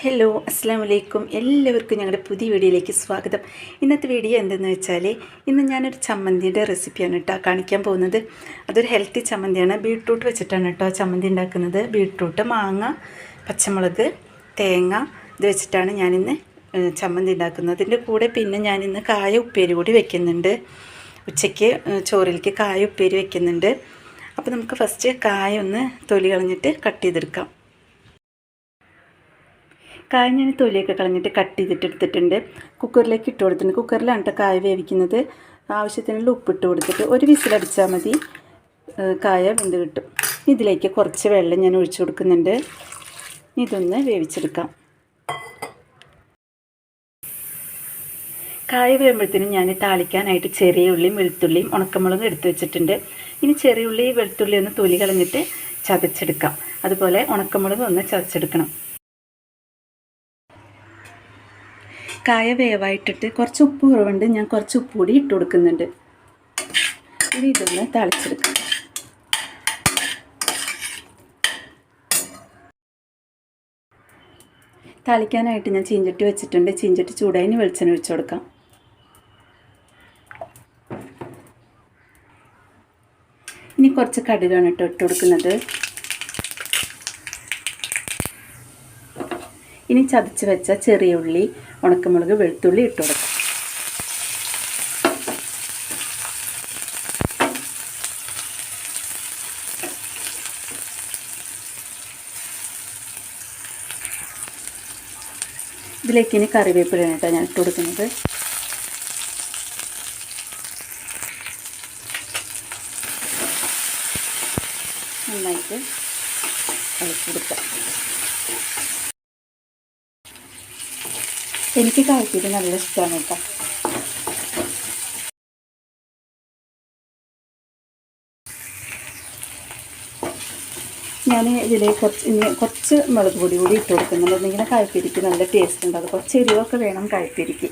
Hello അസ്സാം വലൈക്കും എല്ലാവർക്കും ഞങ്ങളുടെ പുതിയ വീഡിയോയിലേക്ക് സ്വാഗതം. ഇന്നത്തെ വീഡിയോ എന്തെന്ന് വെച്ചാൽ ഇന്ന് ഞാനൊരു ചമ്മന്തിയുടെ റെസിപ്പിയാണ് കേട്ടോ കാണിക്കാൻ പോകുന്നത്. അതൊരു ഹെൽത്തി ചമ്മന്തിയാണ്. ബീട്രൂട്ട് വെച്ചിട്ടാണ് കേട്ടോ ചമ്മന്തി ഉണ്ടാക്കുന്നത്. ബീട്രൂട്ട് മാങ്ങ പച്ചമുളക് തേങ്ങ ഇത് വെച്ചിട്ടാണ് ഞാനിന്ന് ചമ്മന്തി ഉണ്ടാക്കുന്നത്. അതിന്റെ കൂടെ പിന്നെ ഞാനിന്ന് കായ ഉപ്പേരി കൂടി വെക്കുന്നുണ്ട്. ഉച്ചയ്ക്ക് ചോറിലേക്ക് കായ ഉപ്പേരി വെക്കുന്നുണ്ട്. അപ്പോൾ നമുക്ക് ഫസ്റ്റ് കായ ഒന്ന് തൊലി കളഞ്ഞിട്ട് കട്ട് ചെയ്തെടുക്കാം. കായ ഞാൻ തൊലിയൊക്കെ കളഞ്ഞിട്ട് കട്ട് ചെയ്തിട്ട് എടുത്തിട്ടുണ്ട്. കുക്കറിലേക്ക് ഇട്ട് കൊടുത്തിട്ടുണ്ട്. കുക്കറിലാണ് കേട്ടോ കായ വേവിക്കുന്നത്. ആവശ്യത്തിനുള്ള ഉപ്പിട്ട് കൊടുത്തിട്ട് ഒരു വിസിലടിച്ചാൽ മതി. കായ വെന്ത് കിട്ടും. ഇതിലേക്ക് കുറച്ച് വെള്ളം ഞാൻ ഒഴിച്ചു കൊടുക്കുന്നുണ്ട്. ഇതൊന്ന് വേവിച്ചെടുക്കാം. കായ വരുമ്പോഴത്തേനും ഞാൻ താളിക്കാനായിട്ട് ചെറിയ ഉള്ളിയും വെളുത്തുള്ളിയും ഉണക്കമുളകും എടുത്ത് വെച്ചിട്ടുണ്ട്. ഇനി ചെറിയ ഉള്ളി വെളുത്തുള്ളി ഒന്ന് തൊലി കളഞ്ഞിട്ട് ചതച്ചെടുക്കാം. അതുപോലെ ഉണക്കമുളക് ഒന്ന് ചതച്ചെടുക്കണം. കായ വേവായിട്ടിട്ട് കുറച്ച് ഉപ്പ് കുറവുണ്ട്. ഞാൻ കുറച്ച് ഉപ്പ് കൂടി ഇട്ട് കൊടുക്കുന്നുണ്ട്. ഇനി ഇതൊന്ന് തളിച്ചെടുക്കാം. തളിക്കാനായിട്ട് ഞാൻ ചീഞ്ചട്ടി വെച്ചിട്ടുണ്ട്. ചീഞ്ചട്ടി ചൂടായി വെളിച്ചെണ്ണ ഒഴിച്ചു കൊടുക്കാം. ഇനി കുറച്ച് കടുകാണ് കേട്ടോ ഇട്ട് കൊടുക്കുന്നത്. ഇനി ചതച്ച് വെച്ച ചെറിയ ഉള്ളി ഉണക്കമുളക് വെളുത്തുള്ളി ഇട്ട് കൊടുക്കാം. ഇതിലേക്ക് ഇനി കറിവേപ്പിലാണ് കേട്ടോ ഞാൻ ഇട്ട് കൊടുക്കുന്നത്. നന്നായിട്ട് ഇളക്കിയെടുക്കാം എനിക്ക് കായ്ക്കരി നല്ല ഇഷ്ടമാണ് കേട്ടോ. ഞാൻ ഇതിലേക്ക് കുറച്ച് ഇനി കുറച്ച് മുളക് പൊടി കൂടി ഇട്ട് കൊടുക്കുന്നുണ്ട്. എന്നിങ്ങനെ കായ്ക്കരിക്ക് നല്ല ടേസ്റ്റ് ഉണ്ട്. അത് കുറച്ച് എരിവൊക്കെ വേണം കായ്ക്കരിക്ക്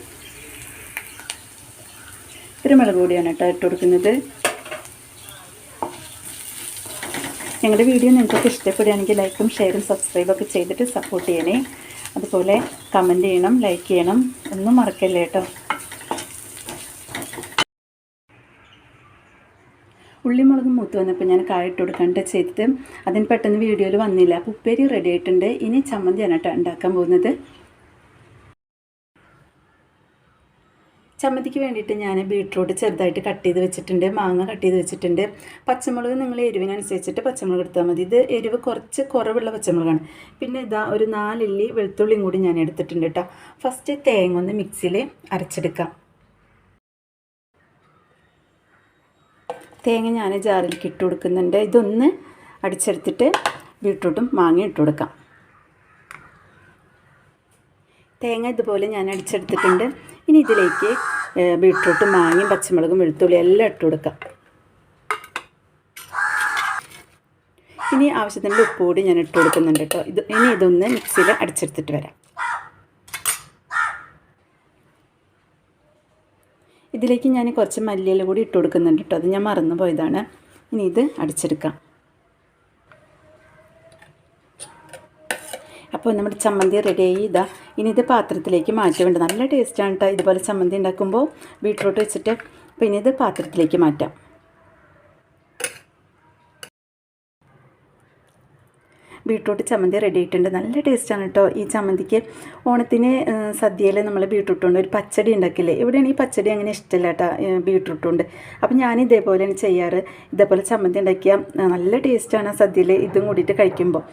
ഒരു മുളക് പൊടിയാണ് കേട്ടോ ഇട്ട് കൊടുക്കുന്നത്. ഞങ്ങളുടെ വീഡിയോ നിങ്ങൾക്കൊക്കെ ഇഷ്ടപ്പെടുകയാണെങ്കിൽ ലൈക്കും ഷെയറും സബ്സ്ക്രൈബൊക്കെ ചെയ്തിട്ട് സപ്പോർട്ട് ചെയ്യണേ. അതുപോലെ കമന്റ് ചെയ്യണം ലൈക്ക് ചെയ്യണം. ഒന്നും മറക്കല്ലേ കേട്ടോ. ഉള്ളിമുളക് മൂത്ത് വന്നപ്പോൾ ഞാൻ കായിട്ട് കൊടുക്കാണ്ട് ചെയ്തിട്ട് അതിന് പെട്ടെന്ന് വീഡിയോയിൽ വന്നില്ല. അപ്പോൾ ഉപ്പേരി റെഡി ആയിട്ടുണ്ട്. ഇനി ചമ്മന്തിയാണ് കേട്ടോ ഉണ്ടാക്കാൻ പോകുന്നത്. ചമ്മന്തിക്ക് വേണ്ടിയിട്ട് ഞാൻ ബീട്രൂട്ട് ചെറുതായിട്ട് കട്ട് ചെയ്ത് വെച്ചിട്ടുണ്ട് മാങ്ങ കട്ട് ചെയ്ത് വെച്ചിട്ടുണ്ട്. പച്ചമുളക് നിങ്ങൾ എരിവിനനുസരിച്ചിട്ട് പച്ചമുളക് എടുത്താൽ മതി. ഇത് എരിവ് കുറച്ച് കുറവുള്ള പച്ചമുളകാണ്. പിന്നെ ഇതാ ഒരു നാലില്ലി വെളുത്തുള്ളിയും കൂടി ഞാൻ എടുത്തിട്ടുണ്ട് കേട്ടോ. ഫസ്റ്റ് തേങ്ങ ഒന്ന് മിക്സിയിൽ അരച്ചെടുക്കാം. തേങ്ങ ഞാൻ ജാറിലേക്ക് ഇട്ട് കൊടുക്കുന്നുണ്ട്. ഇതൊന്ന് അടിച്ചെടുത്തിട്ട് ബീട്രൂട്ടും മാങ്ങയും ഇട്ട് കൊടുക്കാം. തേങ്ങ ഇതുപോലെ ഞാൻ അടിച്ചെടുത്തിട്ടുണ്ട്. ഇനി ഇതിലേക്ക് ബീട്രൂട്ടും മാങ്ങയും പച്ചമുളകും വെളുത്തുള്ളി എല്ലാം ഇട്ട് കൊടുക്കാം. ഇനി ആവശ്യത്തിന്റെ ഉപ്പ് കൂടി ഞാൻ ഇട്ട് കൊടുക്കുന്നുണ്ട് കേട്ടോ. ഇത് ഇനി ഇതൊന്ന് മിക്സിയിൽ അടിച്ചെടുത്തിട്ട് വരാം. ഇതിലേക്ക് ഞാൻ കുറച്ച് മല്ലിയില കൂടി ഇട്ട് കൊടുക്കുന്നുണ്ട് കേട്ടോ. അത് ഞാൻ മറന്നു പോയതാണ് ഇനി ഇത് അടിച്ചെടുക്കാം. അപ്പോൾ നമ്മുടെ ചമ്മന്തി റെഡിയായി ഇതാ ഇനി ഇത് പാത്രത്തിലേക്ക് മാറ്റുന്നുണ്ട് നല്ല ടേസ്റ്റാണ് കേട്ടോ ഇതുപോലെ ചമ്മന്തി ഉണ്ടാക്കുമ്പോൾ ബീട്രൂട്ട് വെച്ചിട്ട് അപ്പോൾ ഇനി ഇത് പാത്രത്തിലേക്ക് മാറ്റാം. ബീട്രൂട്ട് ചമ്മന്തി റെഡി ആയിട്ടുണ്ട്. നല്ല ടേസ്റ്റാണ് കേട്ടോ ഈ ചമ്മന്തിക്ക് ഓണത്തിന് സദ്യയിൽ നമ്മൾ ബീട്രൂട്ട് കൊണ്ട് ഒരു പച്ചടി ഉണ്ടാക്കില്ലേ? ഇവിടെയാണ് ഈ പച്ചടി അങ്ങനെ ഇഷ്ടമില്ല കേട്ടോ ബീട്രൂട്ട് കൊണ്ട്. അപ്പോൾ ഞാൻ ഇതേപോലെയാണ് ചെയ്യാറ്. ഇതേപോലെ ചമ്മന്തി ഉണ്ടാക്കിയാൽ നല്ല ടേസ്റ്റാണ് സദ്യയിൽ ഇതും കൂടിയിട്ട് കഴിക്കുമ്പോൾ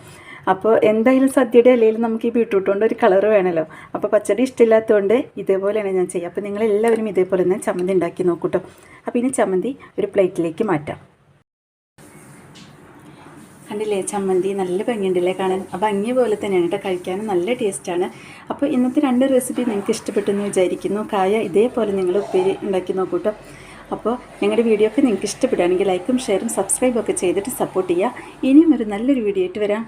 അപ്പോൾ എന്തായാലും സദ്യയുടെ ഇലയിൽ നമുക്ക് ഈ ബീട്രൂട്ട് കൊണ്ട് ഒരു കളർ വേണമല്ലോ അപ്പോൾ പച്ചടി ഇഷ്ടമില്ലാത്തതുകൊണ്ട് ഇതേപോലെയാണ് ഞാൻ ചെയ്യുക. അപ്പോൾ നിങ്ങൾ എല്ലാവരും ഇതേപോലെ തന്നെ ചമ്മന്തി ഉണ്ടാക്കി നോക്കൂട്ടോ. അപ്പോൾ ഇനി ചമ്മന്തി ഒരു പ്ലേറ്റിലേക്ക് മാറ്റാം. കണ്ടില്ലേ ചമ്മന്തി നല്ല ഭംഗിയുണ്ടല്ലേ കാണാൻ? ആ ഭംഗി പോലെ തന്നെയാണ് കേട്ടോ കഴിക്കാനും. നല്ല ടേസ്റ്റാണ് അപ്പോൾ ഇന്നത്തെ രണ്ട് റെസിപ്പി നിങ്ങൾക്ക് ഇഷ്ടപ്പെട്ടെന്ന് വിചാരിക്കുന്നു. കായ ഇതേപോലെ നിങ്ങൾ ഉപ്പേരി ഉണ്ടാക്കി നോക്കൂട്ടോ. അപ്പോൾ ഞങ്ങളുടെ വീഡിയോ ഒക്കെ നിങ്ങൾക്ക് ഇഷ്ടപ്പെടുകയാണെങ്കിൽ ലൈക്കും ഷെയറും സബ്സ്ക്രൈബും ഒക്കെ ചെയ്തിട്ട് സപ്പോർട്ട് ചെയ്യുക. ഇനിയും ഒരു നല്ലൊരു വീഡിയോ ആയിട്ട് വരാം.